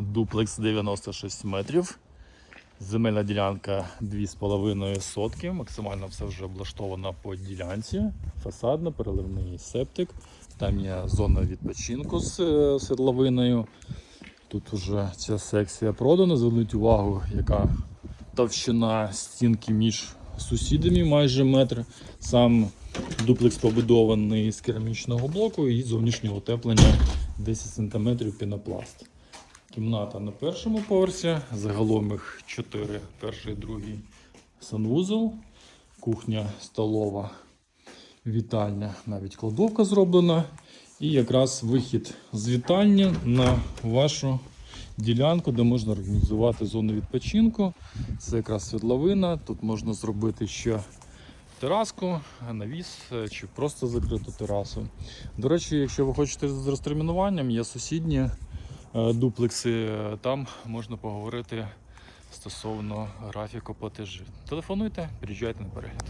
Дуплекс 96 метрів. Земельна ділянка 2,5 сотки. Максимально все вже облаштовано по ділянці. Фасадно, переливний септик. Там є зона відпочинку з е, свердловиною. Тут вже ця секція продана. Зверніть увагу, яка товщина стінки між сусідами майже метр. Сам дуплекс побудований з керамічного блоку і зовнішнього утеплення 10 см пінопласт. Кімната на першому поверсі, загалом їх 4, перший, другий санвузол, кухня, столова, вітальня, навіть кладовка зроблена. І якраз вихід з вітальні на вашу ділянку, де можна організувати зону відпочинку. Це якраз світловина. Тут можна зробити ще тераску, навіс чи просто закриту терасу. До речі, якщо ви хочете з розтермінуванням, є сусідні дуплекси. е, Там можна поговорити стосовно графіку платежів. Телефонуйте, приїжджайте на перегляд.